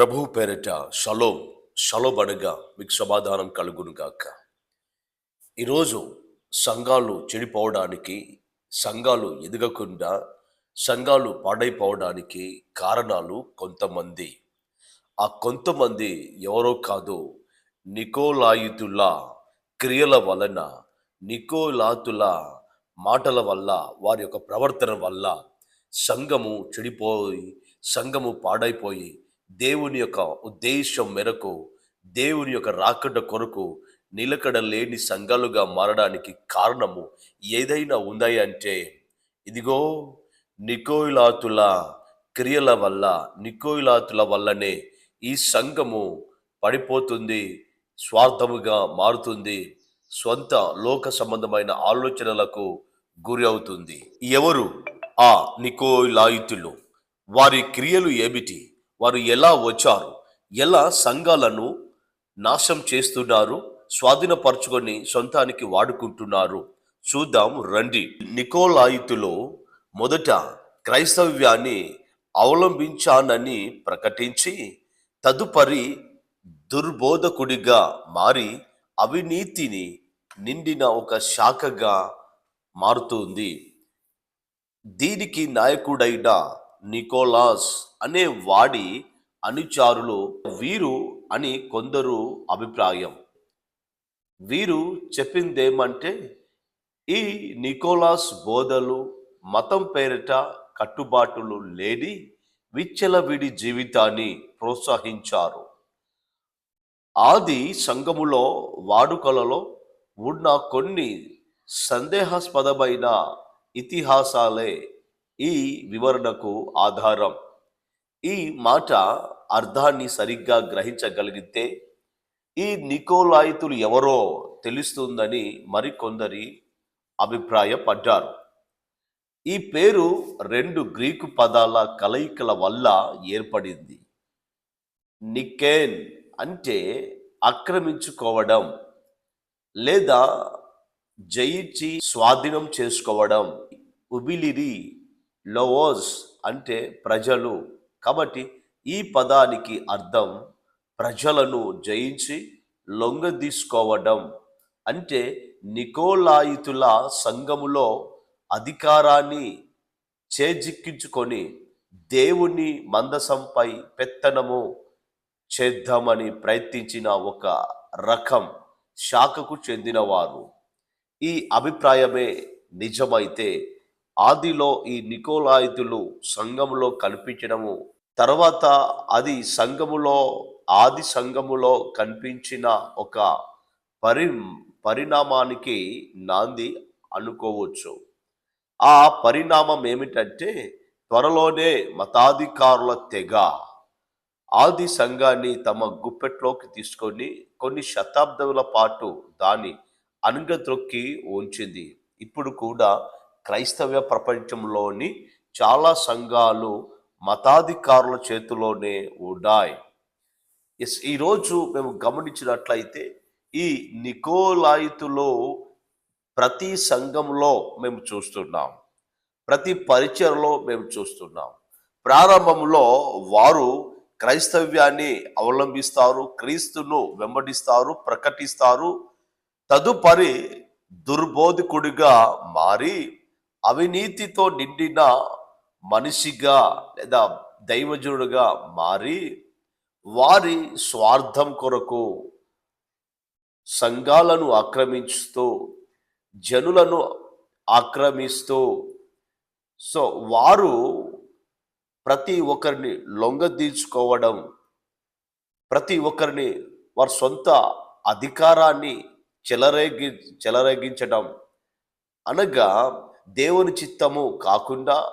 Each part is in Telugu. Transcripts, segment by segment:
ప్రభువు పేరిట షలోం షలోబడగా మీకు సమాధానం కలుగును గాక. ఈరోజు సంఘాలు చెడిపోవడానికి సంఘాలు ఎదగకుండా సంఘాలు పాడైపోవడానికి కారణాలు కొంతమంది. ఆ కొంతమంది ఎవరో కాదు నికోలాయితుల క్రియల వలన నికోలాతుల మాటల వల్ల వారి యొక్క ప్రవర్తన వల్ల సంఘము చెడిపోయి సంఘము పాడైపోయి దేవుని యొక్క ఉద్దేశం మేరకు దేవుని యొక్క రాకడ కొరకు నిలకడ లేని సంఘాలుగా మారడానికి కారణము ఏదైనా ఉందాయంటే అంటే ఇదిగో నికోయిలాతుల క్రియల వల్ల నికోయిలాతుల వల్లనే ఈ సంఘము పడిపోతుంది స్వార్థముగా మారుతుంది స్వంత లోక సంబంధమైన ఆలోచనలకు గురి అవుతుంది. ఎవరు? ఆ నికోయిలాయితులు వారి క్రియలు ఏమిటి? వారు ఎలా వచ్చారు? ఎలా సంఘాలను నాశం చేస్తున్నారు? స్వాధీనపరచుకొని సొంతానికి వాడుకుంటున్నారు? చూద్దాం రండి. నికోలాయితులో మొదట క్రైస్తవ్యాన్ని అవలంబించానని ప్రకటించి తదుపరి దుర్బోధకుడిగా మారి అవినీతిని నిండిన ఒక శాఖగా మారుతుంది. దీనికి నాయకుడైన నికోలాస్ అనే వాడి అనుచారులు వీరు అని కొందరు అభిప్రాయం. వీరు చెప్పిందేమంటే ఈ నికోలాస్ బోధలు మతం పేరిట కట్టుబాటులు లేని విచ్చలవిడి జీవితాన్ని ప్రోత్సహించారు. ఆది సంఘములో వాడుకలలో ఉన్న కొన్ని సందేహాస్పదమైన ఇతిహాసాలే ఈ వివరణకు ఆధారం. ఈ మాట అర్థాన్ని సరిగ్గా గ్రహించగలిగితే ఈ నికోలాయితులు ఎవరో తెలుస్తుందని మరికొందరి అభిప్రాయపడ్డారు. ఈ పేరు రెండు గ్రీకు పదాల కలయికల వల్ల ఏర్పడింది. నికేన్ అంటే ఆక్రమించుకోవడం లేదా జయించి స్వాధీనం చేసుకోవడం. ఉబిలిరి లోవోజ్ అంటే ప్రజలు. కాబట్టి ఈ పదానికి అర్థం ప్రజలను జయించి లొంగదీసుకోవడం. అంటే నికోలాయితుల సంఘములో అధికారాన్ని చేజిక్కించుకొని దేవుని మందసంపై పెత్తనము చేద్దామని ప్రయత్నించిన ఒక రకం శాఖకు చెందినవారు. ఈ అభిప్రాయమే నిజమైతే ఆదిలో ఈ నికోలాయితులు సంఘములో కనిపించడము తర్వాత అది సంఘములో ఆది సంఘములో కనిపించిన ఒక పరి పరిణామానికి నాంది అనుకోవచ్చు. ఆ పరిణామం ఏమిటంటే త్వరలోనే మతాధికారుల తెగ ఆది సంఘాన్ని తమ గుప్పెట్లోకి తీసుకొని కొన్ని శతాబ్దముల పాటు దాన్ని అణగద్రొక్కి ఉంచింది. ఇప్పుడు కూడా క్రైస్తవ ప్రపంచంలోని చాలా సంఘాలు మతాధికారుల చేతిలోనే ఉన్నాయి. ఎస్ ఈరోజు మేము గమనించినట్లయితే ఈ నికోలాయితులో ప్రతి సంఘంలో మేము చూస్తున్నాం. ప్రతి పరిచయలో మేము చూస్తున్నాం. ప్రారంభంలో వారు క్రైస్తవ్యాన్ని అవలంబిస్తారు క్రీస్తును వెంబడిస్తారు ప్రకటిస్తారు తదుపరి దుర్బోధకుడిగా మారి అవినీతితో నిండిన మనిషిగా లేదా దైవజనుడుగా మారి వారి స్వార్థం కొరకు సంఘాలను ఆక్రమించుతూ జనులను ఆక్రమిస్తూ సో వారు ప్రతి ఒక్కరిని లొంగదీర్చుకోవడం ప్రతి ఒక్కరిని వారి సొంత అధికారాన్ని చెలరేగి చెలరేగించడం అనగా దేవుని చిత్తము కాకుండా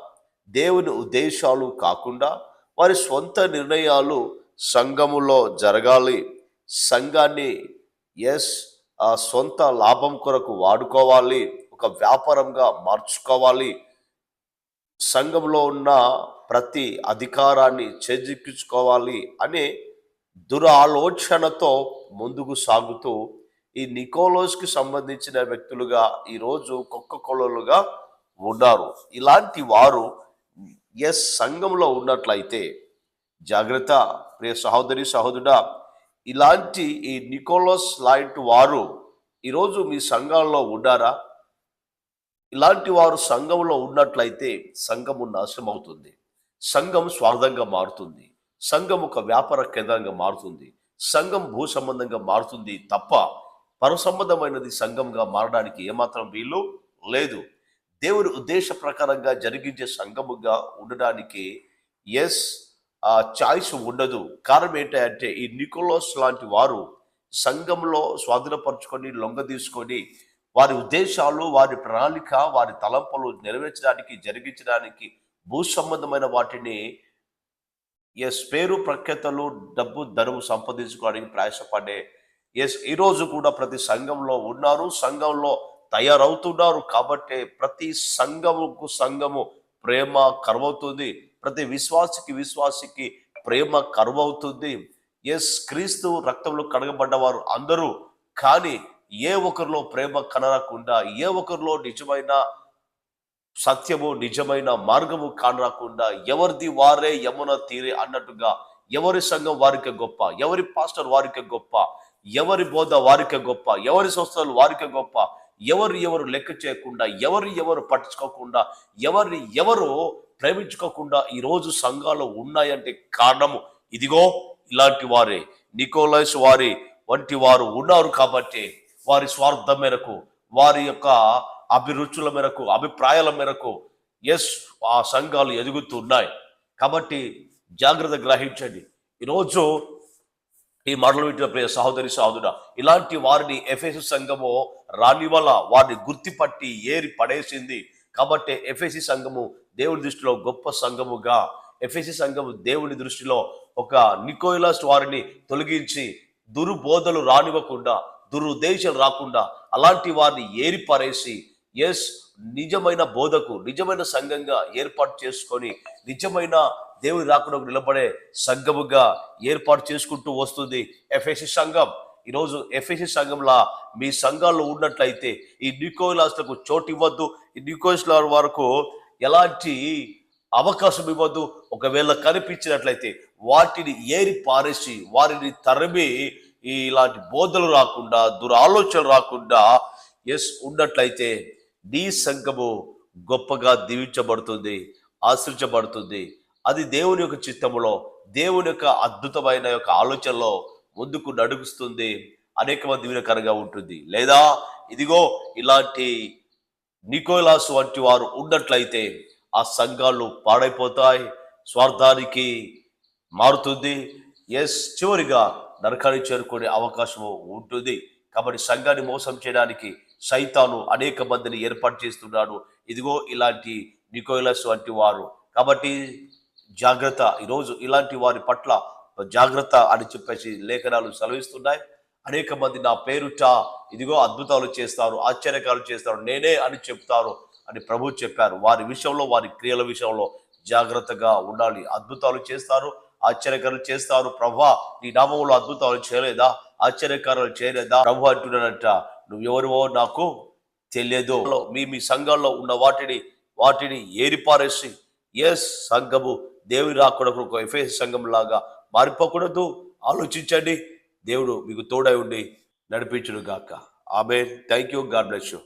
దేవుని ఉద్దేశాలు కాకుండా వారి స్వంత నిర్ణయాలు సంఘములో జరగాలి. సంఘాన్ని ఎస్ సొంత లాభం కొరకు వాడుకోవాలి. ఒక వ్యాపారంగా మార్చుకోవాలి. సంఘంలో ఉన్న ప్రతి అధికారాన్ని చేజిక్కించుకోవాలి అనే దురాలోచనతో ముందుకు సాగుతూ ఈ నికోలోస్కి సంబంధించిన వ్యక్తులుగా ఈరోజు కుక్క కొలలుగా ఉన్నారు ఇలాంటి వారు ఎస్ సంఘంలో ఉన్నట్లయితే జాగ్రత్త. ప్రియ సహోదరి సహోదరుడా ఇలాంటి ఈ నికోలస్ లాంటి వారు ఈరోజు మీ సంఘాల్లో ఉన్నారా ఇలాంటి వారు సంఘంలో ఉన్నట్లయితే సంఘము నాశనం అవుతుంది సంఘం స్వార్థంగా మారుతుంది. సంఘం ఒక వ్యాపార కేంద్రంగా మారుతుంది. సంఘం భూ సంబంధంగా మారుతుంది తప్ప పరసంబంధమైనది సంఘంగా మారడానికి ఏమాత్రం వీలు లేదు. దేవుని ఉద్దేశ ప్రకారంగా జరిగించే సంఘముగా ఉండడానికి ఎస్ ఆ చాయిస్ ఉండదు. కారణం ఏంటంటే ఈ నికోలోస్ లాంటి వారు సంఘంలో స్వాధీనపరచుకొని లొంగ తీసుకొని వారి ఉద్దేశాలు వారి ప్రణాళిక వారి తలంపులు నెరవేర్చడానికి జరిగించడానికి భూ సంబంధమైన వాటిని ఎస్ పేరు ప్రఖ్యాతలు డబ్బు ధనము సంపాదించుకోవడానికి ప్రయాసపడే ఎస్ ఈరోజు కూడా ప్రతి సంఘంలో ఉన్నారు. సంఘంలో తయారవుతున్నారు కాబట్టి ప్రతి సంఘముకు సంఘము ప్రేమ కరువవుతుంది ప్రతి విశ్వాసికి విశ్వాసికి ప్రేమ కరువవుతుంది. ఎస్ క్రీస్తు రక్తంలో కడగబడ్డవారు అందరూ కానీ ఏ ఒకరిలో ప్రేమ కనరాకుండా ఏ ఒకరిలో నిజమైన సత్యము నిజమైన మార్గము కానరాకుండా ఎవరిది వారే యమున తీరే అన్నట్టుగా ఎవరి సంఘం వారికే గొప్ప ఎవరి పాస్టర్ వారికే గొప్ప ఎవరి బోధ వారికే గొప్ప ఎవరి సంస్థలు వారికే గొప్ప ఎవరు ఎవరు లెక్క చేయకుండా ఎవరు ఎవరు పట్టించుకోకుండా ఎవరిని ఎవరు ప్రేమించుకోకుండా ఈరోజు సంఘాలు ఉన్నాయంటే కారణము ఇదిగో ఇలాంటి వారే నికోలస్ వారి వంటి వారు ఉన్నారు కాబట్టి వారి స్వార్థం మేరకు వారి యొక్క అభిరుచుల మేరకు అభిప్రాయాల మేరకు ఎస్ ఆ సంఘాలు ఎదుగుతున్నాయి కాబట్టి జాగ్రత్త గ్రహించండి. ఈరోజు ఈ మాటలు వింటున్న ప్రియ సహోదరి సహోదరుడా ఇలాంటి వారిని ఎఫ్ఎసి సంఘము రాని వల్ల వారిని గుర్తుపట్టి ఏరి పడేసింది. కాబట్టి ఎఫ్ఎసి సంఘము దేవుడి దృష్టిలో గొప్ప సంఘముగా ఎఫ్ఎసి సంఘము దేవుని దృష్టిలో ఒక నికోయిలాస్ వారిని తొలగించి దురుబోధలు రానివ్వకుండా దురుద్దేశాలు రాకుండా అలాంటి వారిని ఏరి పారేసి ఎస్ నిజమైన బోధకు నిజమైన సంఘంగా ఏర్పాటు చేసుకొని నిజమైన దేవుని రాకుండా నిలబడే సంఘముగా ఏర్పాటు చేసుకుంటూ వస్తుంది ఎఫ్ఎసి సంఘం. ఈరోజు ఎఫ్ఎసి సంఘంలా మీ సంఘాల్లో ఉన్నట్లయితే ఈ న్యూకోయిలాస్లకు చోటు ఇవ్వద్దు. ఈ న్యూకోలాస్ వరకు ఎలాంటి అవకాశం ఇవ్వద్దు. ఒకవేళ కనిపించినట్లయితే వాటిని ఏరి పారేసి వారిని తరిమి ఇలాంటి బోధలు రాకుండా దురాలోచనలు రాకుండా ఎస్ ఉన్నట్లయితే నీ సంఘము గొప్పగా దీవించబడుతుంది ఆశ్రయించబడుతుంది. అది దేవుని యొక్క చిత్తములో దేవుని యొక్క అద్భుతమైన యొక్క ఆలోచనలో ముందుకు నడుగుస్తుంది అనేక మంది దీవెనకరంగా ఉంటుంది. లేదా ఇదిగో ఇలాంటి నికోలాస్ వంటి వారు ఉన్నట్లయితే ఆ సంఘాలు పాడైపోతాయి స్వార్థానికి మారుతుంది. ఎస్ చివరిగా నరకాన్ని చేరుకునే అవకాశము ఉంటుంది. కాబట్టి సంఘాన్ని మోసం చేయడానికి సైతాను అనేక మందిని ఏర్పాటు చేస్తున్నాడు. ఇదిగో ఇలాంటి నికోలస్ వంటి వారు. కాబట్టి జాగ్రత్త. ఈరోజు ఇలాంటి వారి పట్ల జాగ్రత్త అని చెప్పేసి లేఖనాలు సెలవిస్తున్నాయి. అనేక మంది నా పేరుట ఇదిగో అద్భుతాలు చేస్తారు ఆశ్చర్యకాలు చేస్తారు నేనే అని చెప్తారు అని ప్రభు చెప్పారు. వారి విషయంలో వారి క్రియల విషయంలో జాగ్రత్తగా ఉండాలి. అద్భుతాలు చేస్తారు ఆశ్చర్యకారులు చేస్తారు. ప్రభా నీ నామంలో అద్భుతాలు చేయలేదా? ఆశ్చర్యకారాలు చేయలేదా? ప్రభు అంటున్నాడంట నువ్వెవరివో నాకు తెలియదు. మీ మీ సంఘంలో ఉన్న వాటిని వాటిని ఏరిపారేసి ఎస్ సంఘము దేవుని రాకూడదు ఒక ఎఫ్ఎస్ సంఘం లాగా మారిపోకూడదు. ఆలోచించండి. దేవుడు మీకు తోడై ఉండి నడిపించును గాక ఆమె thank you God bless you